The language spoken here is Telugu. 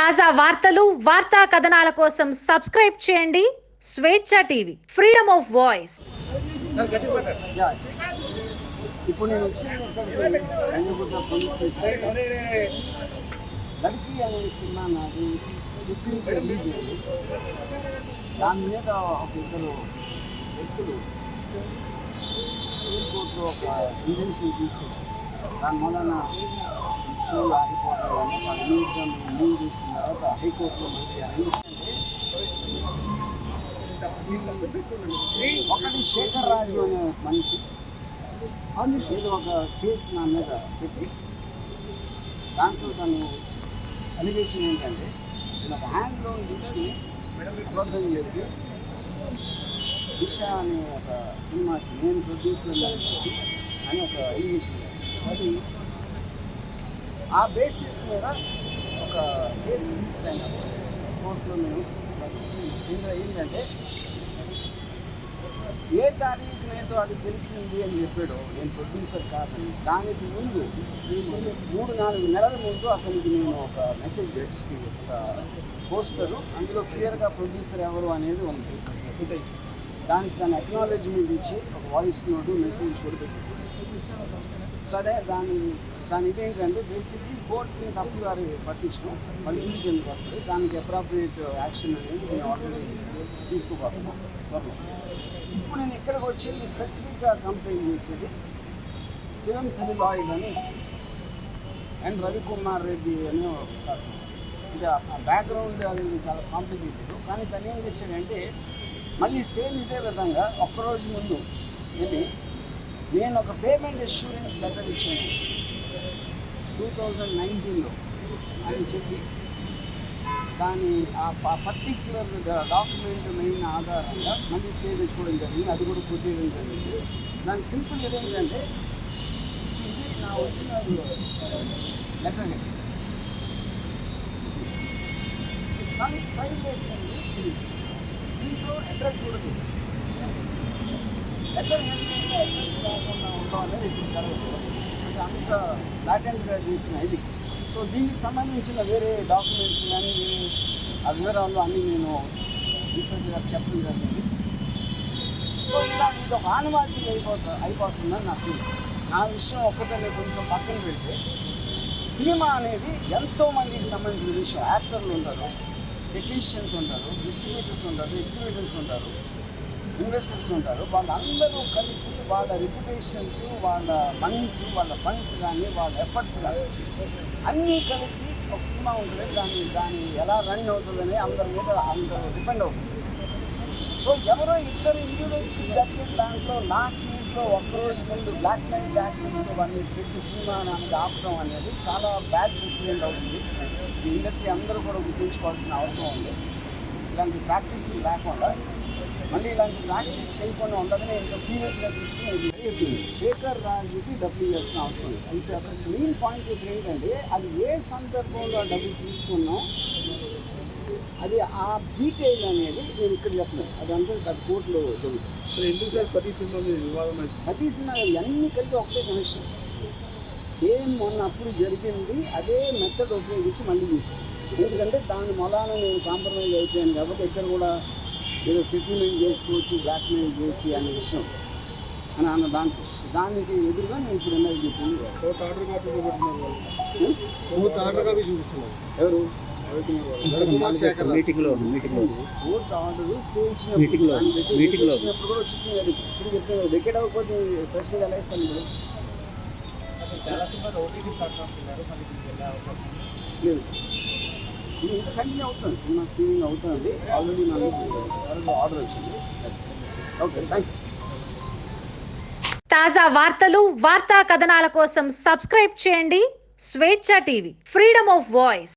తాజా వార్తలు వార్తా కథనాల కోసం సబ్స్క్రైబ్ చేయండి. స్వేచ్ఛ టీవీ ఫ్రీడమ్ ఆఫ్ వాయిస్. ఇప్పుడు నేను పోలీస్ స్టేషన్ అనే సినిమా నాది ఫిఫ్టీన్త్ రిలీజ్ అయింది. దాని మీద ఒక ఇద్దరు వ్యక్తులు సివిల్ కోర్టులో ఒక ఇంజెక్షన్ తీసుకొచ్చారు. దాని వలన షోలు ఆగిపోవడం వల్ల వాళ్ళు మేము మూవ్ చేసిన తర్వాత హైకోర్టులో మళ్ళీ అన్ని ఒకటి శేఖర్ రాజు అనే మనిషి ఏదో ఒక కేసు నా మీద పెట్టి దాంట్లో తను అలిగేషన్ ఏంటంటే నేను ఒక హ్యాండ్ లోన్ తీసుకుని ప్రోత్సాహం చెప్పి దిశ అనే ఒక సినిమాకి నేను ప్రొడ్యూసర్ అని ఒక అలిగేషన్ అది ఆ బేసిస్ మీద ఒక కేసు రిజిస్టర్ అయినా కోర్టులో నేను ఏంటంటే ఏ తారీఖు నేను అది తెలిసింది అని చెప్పాడు నేను ప్రొడ్యూసర్ కాదని. దానికి ముందు మూడు నాలుగు నెలల ముందు అతనికి నేను ఒక మెసేజ్ పెట్టి ఒక పోస్టరు. అందులో క్లియర్గా ప్రొడ్యూసర్ ఎవరు అనేది ఉంది. దానికి తన అక్నాలెడ్జ్మెంట్ ఇచ్చి ఒక వాయిస్ నోటు మెసేజ్ కూడా పెట్టి సరే దాని దాని ఇదేంటంటే బేసిక్లీ కోర్టుని తప్పు గారి పట్టించడం మనుషుల కిందకి వస్తుంది. దానికి అప్రాప్రియేట్ యాక్షన్ అనేది నేను ఆల్రెడీ తీసుకోబోతున్నాను. ఇప్పుడు నేను ఇక్కడికి వచ్చి స్పెసిఫిక్గా కంప్లైంట్ చేసేది శివం సివిల్ ఆయిల్ అని అండ్ రవికుమార్ రెడ్డి అని ఒక ఇది ఆ బ్యాక్గ్రౌండ్ అనేది చాలా కాంప్లికేటెడ్ కానీ తను ఏం చేశాడంటే మళ్ళీ సేమ్ ఇదే విధంగా ఒక్కరోజు ముందు వెళ్ళి నేను ఒక పేమెంట్ ఇష్యూరెన్స్ లెటర్ ఇచ్చాను. టూ థౌజండ్ నైన్టీన్లో అని చెప్పి దాని ఆ పర్టిక్యులర్ డాక్యుమెంట్ మెయిన్ ఆధారంగా మళ్ళీ సేవ్ చేసుకోవడం జరిగింది. అది కూడా పూర్తి చేయడం జరిగింది. దాని సింపుల్ ఏంటంటే ఇది నా వచ్చిన లెటర్ కానీ ఫైల్ చేసింది దీంట్లో అడ్రస్ కూడా లెటర్ ఏంటంటే అడ్రస్ లేకుండా ఉండాలని ఇప్పుడు జరగదు అంటే అంత లాటెంట్గా చేసిన ఇది. సో దీనికి సంబంధించిన వేరే డాక్యుమెంట్స్ కానీ వేరే ఆ వివరాలు అన్నీ నేను ఇన్స్పెక్టర్ గారు చెప్పడం జరిగింది. సో ఇలా ఇది ఒక ఆనవాయితీ అయిపోతా అయిపోతుందని నా ఫీల్ నా విషయం ఒక్కటే కొంచెం పక్కన పెడితే సినిమా అనేది ఎంతోమందికి సంబంధించిన విషయం. యాక్టర్లు ఉంటారు టెక్నీషియన్స్ ఉంటారు డిస్ట్రిబ్యూటర్స్ ఉంటారు ఎగ్జిబిటర్స్ ఉంటారు ఇన్వెస్టర్స్ ఉంటారు. వాళ్ళందరూ కలిసి వాళ్ళ రెప్యుటేషన్స్ వాళ్ళ మనీస్ వాళ్ళ ఫండ్స్ కానీ వాళ్ళ ఎఫర్ట్స్ కానీ అన్నీ కలిసి ఒక సినిమా ఉంటుంది. దాన్ని దాన్ని ఎలా రన్ అవుతుందని అందరి మీద అందరూ డిపెండ్ అవుతుంది. సో ఎవరో ఇద్దరు ఇండివిజువల్స్కి జరిగిన దాంట్లో లాస్ట్ మినిట్లో ఒక్కరోజు ముందు బ్లాక్ లైట్ యాక్టర్స్ అవన్నీ పెట్టి సినిమా అనేది ఆపడం అనేది చాలా బ్యాడ్ ఇన్సిడెంట్ అవుతుంది. ఈ ఇండస్ట్రీ అందరూ కూడా గుర్తించుకోవాల్సిన అవసరం ఉంది. ఇలాంటి ప్రాక్టీస్ లేకుండా మళ్ళీ ఇలాంటి ప్రాక్టీస్ చేయకుండా ఉండదని ఇంత సీరియస్గా తీసుకుని చెప్పింది శేఖర్ రాజుకి డబ్బులు ఇవ్వాల్సిన అవసరం అయితే అక్కడ మెయిన్ పాయింట్ ఇప్పుడు ఏంటంటే అది ఏ సందర్భంలో డబ్బులు తీసుకున్నాం అది ఆ డీటెయిల్ అనేది నేను ఇక్కడ చెప్పలేదు. అది కోర్టులో జరుగుతుంది. సో ఎందుకు సార్ ప్రతి సినిమా వివాదం ప్రతి సినిమా అన్నీ కలిపి ఒకటే కనెక్షన్ సేమ్ మొన్న అప్పుడు జరిగింది అదే మెథడ్ ఉపయోగించి మళ్ళీ చేశాను ఎందుకంటే దాని మొలాన నేను కాంప్రమైజ్ అయిపోయాను కాబట్టి ఇక్కడ కూడా ఏదో సెటిల్మెంట్ చేసుకోవచ్చు బ్లాక్మెయిల్ చేసి అనే విషయం. అని అన్న దాంట్లో. దానికి ఎదురుగా నేను ఇప్పుడు ఎన్నో చెప్పింది ఎవరు. మీటింగ్లో కోర్టు ఆర్డర్ స్టే Meeting లో, meeting లో. ఇచ్చినప్పుడు కూడా వచ్చేసింది అది. ఇప్పుడు చెప్తే వెకెట్ అవ్వకపోతే ప్రెస్ మీద ఎలా ఇస్తాను ఇప్పుడు లేదు. ఇది ఇంకా కంటిన్యూ అవుతుంది? సినిమా స్క్రీనింగ్ అవుతుంది. ఆల్రెడీ నాకు ఆర్డర్ వచ్చింది. ఓకే థ్యాంక్ యూ తాజా వార్తలు వార్తా కథనాల కోసం సబ్స్క్రైబ్ చేయండి. స్వేచ్ఛ టీవీ ఫ్రీడమ్ ఆఫ్ వాయిస్.